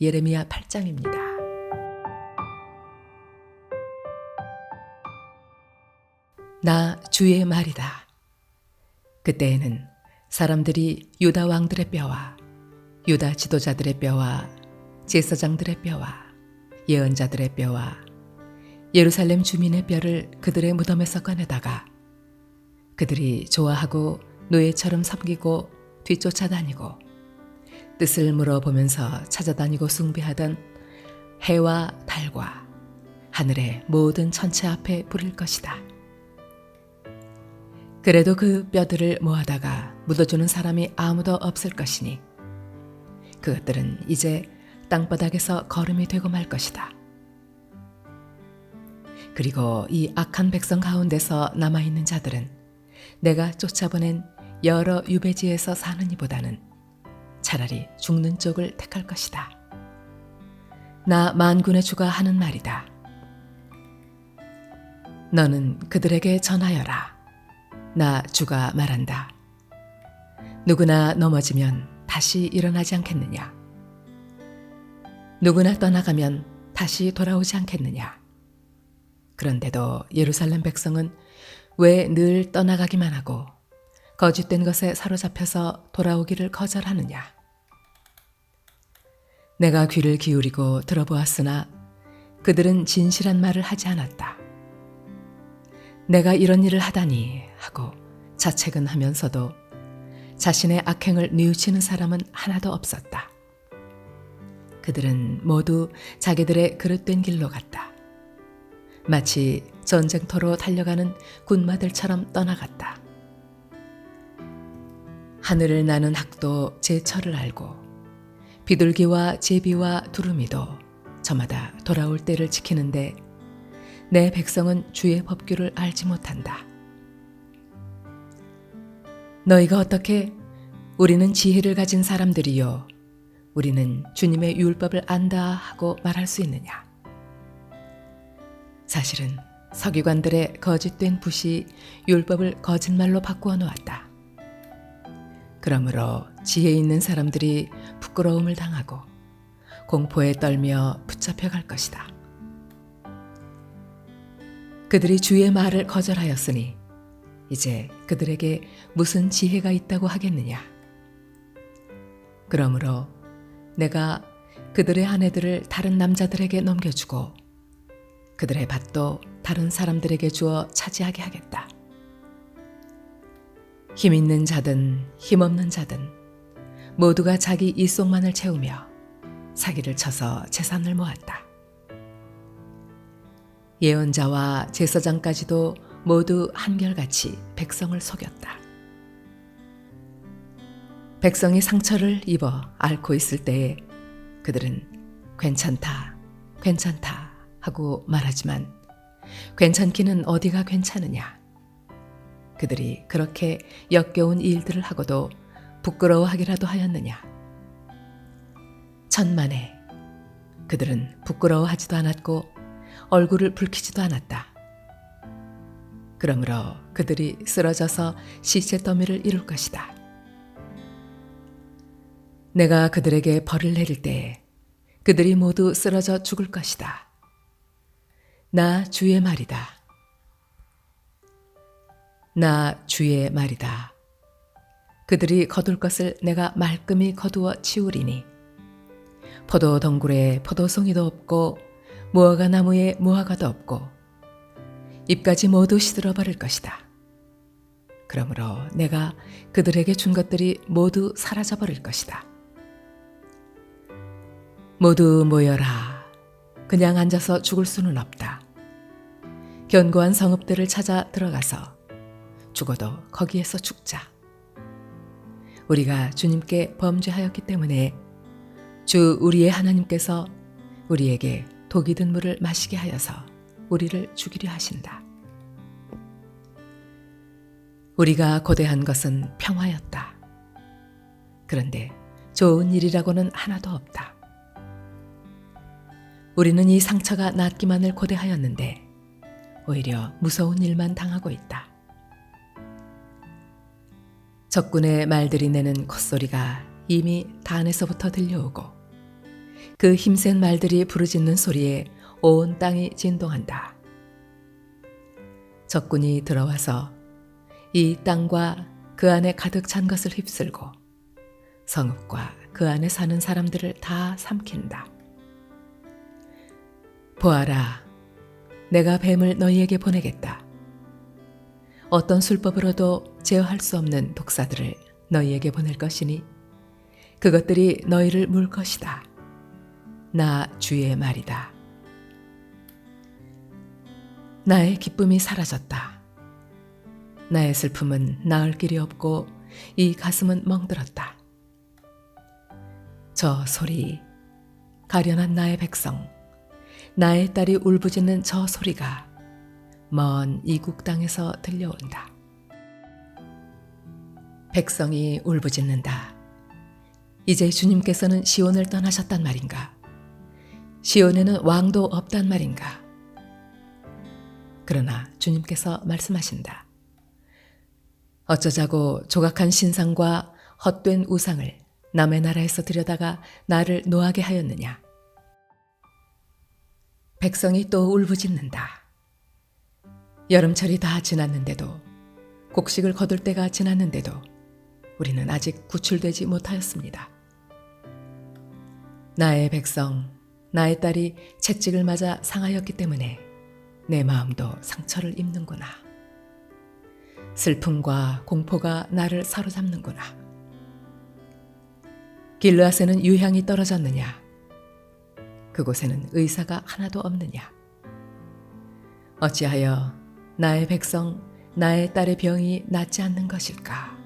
예레미야 8장입니다. 나 주의 말이다. 그때에는 사람들이 유다 왕들의 뼈와 유다 지도자들의 뼈와 제사장들의 뼈와 예언자들의 뼈와 예루살렘 주민의 뼈를 그들의 무덤에서 꺼내다가 그들이 좋아하고 노예처럼 섬기고 뒤쫓아다니고 뜻을 물어보면서 찾아다니고 숭배하던 해와 달과 하늘의 모든 천체 앞에 부를 것이다. 그래도 그 뼈들을 모아다가 묻어주는 사람이 아무도 없을 것이니 그것들은 이제 땅바닥에서 거름이 되고 말 것이다. 그리고 이 악한 백성 가운데서 남아있는 자들은 내가 쫓아보낸 여러 유배지에서 사는 이보다는 차라리 죽는 쪽을 택할 것이다. 나 만군의 주가 하는 말이다. 너는 그들에게 전하여라. 나 주가 말한다. 누구나 넘어지면 다시 일어나지 않겠느냐? 누구나 떠나가면 다시 돌아오지 않겠느냐? 그런데도 예루살렘 백성은 왜 늘 떠나가기만 하고 거짓된 것에 사로잡혀서 돌아오기를 거절하느냐? 내가 귀를 기울이고 들어보았으나 그들은 진실한 말을 하지 않았다. 내가 이런 일을 하다니 하고 자책은 하면서도 자신의 악행을 뉘우치는 사람은 하나도 없었다. 그들은 모두 자기들의 그릇된 길로 갔다. 마치 전쟁터로 달려가는 군마들처럼 떠나갔다. 하늘을 나는 학도 제 철을 알고 비둘기와 제비와 두루미도 저마다 돌아올 때를 지키는데 내 백성은 주의 법규를 알지 못한다. 너희가 어떻게 우리는 지혜를 가진 사람들이요. 우리는 주님의 율법을 안다 하고 말할 수 있느냐? 사실은 서기관들의 거짓된 붓이 율법을 거짓말로 바꾸어 놓았다. 그러므로 지혜 있는 사람들이 부끄러움을 당하고 공포에 떨며 붙잡혀 갈 것이다. 그들이 주의 말을 거절하였으니 이제 그들에게 무슨 지혜가 있다고 하겠느냐? 그러므로 내가 그들의 아내들을 다른 남자들에게 넘겨주고 그들의 밭도 다른 사람들에게 주어 차지하게 하겠다. 힘 있는 자든 힘 없는 자든 모두가 자기 이속만을 채우며 사기를 쳐서 재산을 모았다. 예언자와 제사장까지도 모두 한결같이 백성을 속였다. 백성이 상처를 입어 앓고 있을 때에 그들은 괜찮다, 괜찮다 하고 말하지만 괜찮기는 어디가 괜찮으냐. 그들이 그렇게 역겨운 일들을 하고도 부끄러워하기라도 하였느냐. 천만에 그들은 부끄러워하지도 않았고 얼굴을 붉히지도 않았다. 그러므로 그들이 쓰러져서 시체 더미를 이룰 것이다. 내가 그들에게 벌을 내릴 때 그들이 모두 쓰러져 죽을 것이다. 나 주의 말이다. 나 주의 말이다. 그들이 거둘 것을 내가 말끔히 거두어 치우리니 포도 덩굴에 포도송이도 없고 무화과 나무에 무화과도 없고 잎까지 모두 시들어 버릴 것이다. 그러므로 내가 그들에게 준 것들이 모두 사라져 버릴 것이다. 모두 모여라. 그냥 앉아서 죽을 수는 없다. 견고한 성읍들을 찾아 들어가서 죽어도 거기에서 죽자. 우리가 주님께 범죄하였기 때문에 주 우리의 하나님께서 우리에게 독이 든 물을 마시게 하여서 우리를 죽이려 하신다. 우리가 고대한 것은 평화였다. 그런데 좋은 일이라고는 하나도 없다. 우리는 이 상처가 낫기만을 고대하였는데 오히려 무서운 일만 당하고 있다. 적군의 말들이 내는 콧소리가 이미 단에서부터 들려오고 그 힘센 말들이 부르짖는 소리에 온 땅이 진동한다. 적군이 들어와서 이 땅과 그 안에 가득 찬 것을 휩쓸고 성읍과 그 안에 사는 사람들을 다 삼킨다. 보아라, 내가 뱀을 너희에게 보내겠다. 어떤 술법으로도 제어할 수 없는 독사들을 너희에게 보낼 것이니 그것들이 너희를 물 것이다. 나 주의 말이다. 나의 기쁨이 사라졌다. 나의 슬픔은 나을 길이 없고 이 가슴은 멍들었다. 저 소리, 가련한 나의 백성, 나의 딸이 울부짖는 저 소리가 먼 이국 땅에서 들려온다. 백성이 울부짖는다. 이제 주님께서는 시온을 떠나셨단 말인가? 시온에는 왕도 없단 말인가? 그러나 주님께서 말씀하신다. 어쩌자고 조각한 신상과 헛된 우상을 남의 나라에서 들여다가 나를 노하게 하였느냐? 백성이 또 울부짖는다. 여름철이 다 지났는데도 곡식을 거둘 때가 지났는데도 우리는 아직 구출되지 못하였습니다. 나의 백성, 나의 딸이 채찍을 맞아 상하였기 때문에 내 마음도 상처를 입는구나. 슬픔과 공포가 나를 사로잡는구나. 길르앗에는 유향이 떨어졌느냐? 그곳에는 의사가 하나도 없느냐? 어찌하여 나의 백성, 나의 딸의 병이 낫지 않는 것일까?